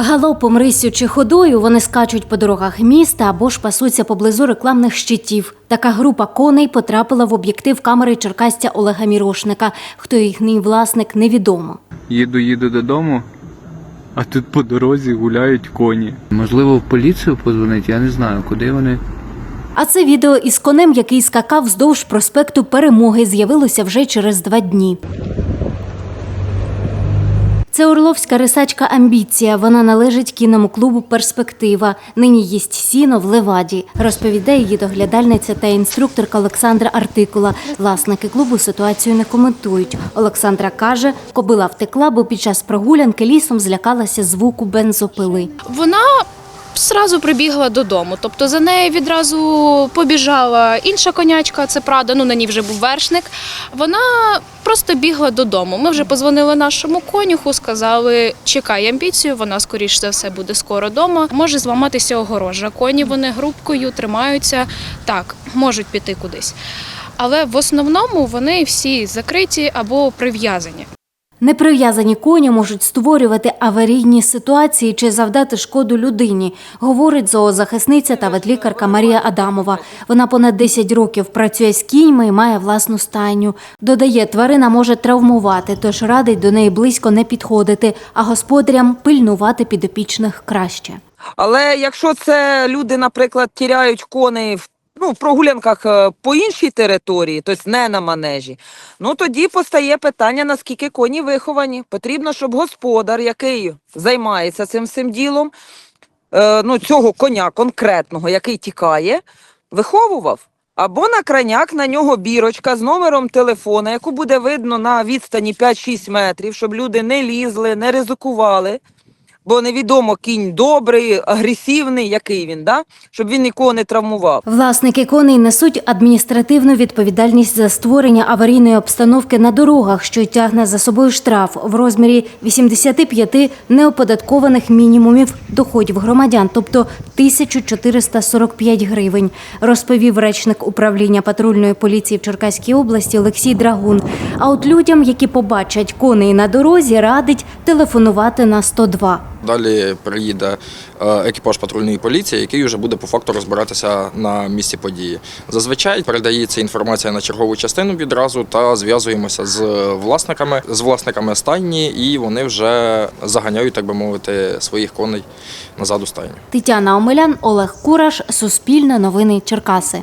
Галопом рисю чи ходою вони скачуть по дорогах міста або ж пасуться поблизу рекламних щитів. Така група коней потрапила в об'єктив камери черкастя Олега Мірошника. Хто їхній власник, невідомо. Їду, їду додому, а тут по дорозі гуляють коні. Можливо, в поліцію подзвонити, я не знаю, куди вони. А це відео із конем, який скакав вздовж проспекту Перемоги, з'явилося вже через два дні. Це орловська рисачка Амбіція. Вона належить кінному клубу Перспектива. Нині їсть сіно в Леваді. Розповідає її доглядальниця та інструкторка Олександра Артикула. Власники клубу ситуацію не коментують. Олександра каже, кобила втекла, бо під час прогулянки лісом злякалася звуку бензопили. Вона зразу прибігла додому. Тобто за нею відразу побіжала інша конячка, це Прада, ну на ній вже був вершник. Вона просто бігла додому. Ми вже позвонили нашому конюху, сказали, чекай амбіцію, вона скоріш за все буде скоро вдома. Може зламатися огорожа. Коні вони групкою тримаються, так, можуть піти кудись. Але в основному вони всі закриті або прив'язані. Неприв'язані коні можуть створювати аварійні ситуації чи завдати шкоду людині, говорить зоозахисниця та ветлікарка Марія Адамова. Вона понад 10 років працює з кіньми і має власну стайню. Додає, тварина може травмувати, тож радить до неї близько не підходити, а господарям пильнувати підопічних краще. Але якщо це люди, наприклад, тіряють коней в ну, в прогулянках е, по іншій території, тобто не на манежі, ну тоді постає питання, наскільки коні виховані. Потрібно, щоб господар, який займається цим всім ділом, е, ну, цього коня конкретного, який тікає, виховував. Або на краняк на нього бірочка з номером телефона, яку буде видно на відстані 5-6 метрів, щоб люди не лізли, не ризикували. Бо невідомо кінь добрий, агресивний, який він, да? щоб він нікого не травмував. Власники коней несуть адміністративну відповідальність за створення аварійної обстановки на дорогах, що тягне за собою штраф в розмірі 85 неоподаткованих мінімумів доходів громадян, тобто 1445 гривень, розповів речник управління патрульної поліції в Черкаській області Олексій Драгун. А от людям, які побачать коней на дорозі, радить телефонувати на 102. Далі приїде е, екіпаж патрульної поліції, який вже буде по факту розбиратися на місці події. Зазвичай передається інформація на чергову частину відразу та зв'язуємося з власниками, з власниками стайні, і вони вже заганяють, так би мовити, своїх коней назад у стайню. Тетяна Омелян, Олег Кураш, Суспільне новини Черкаси.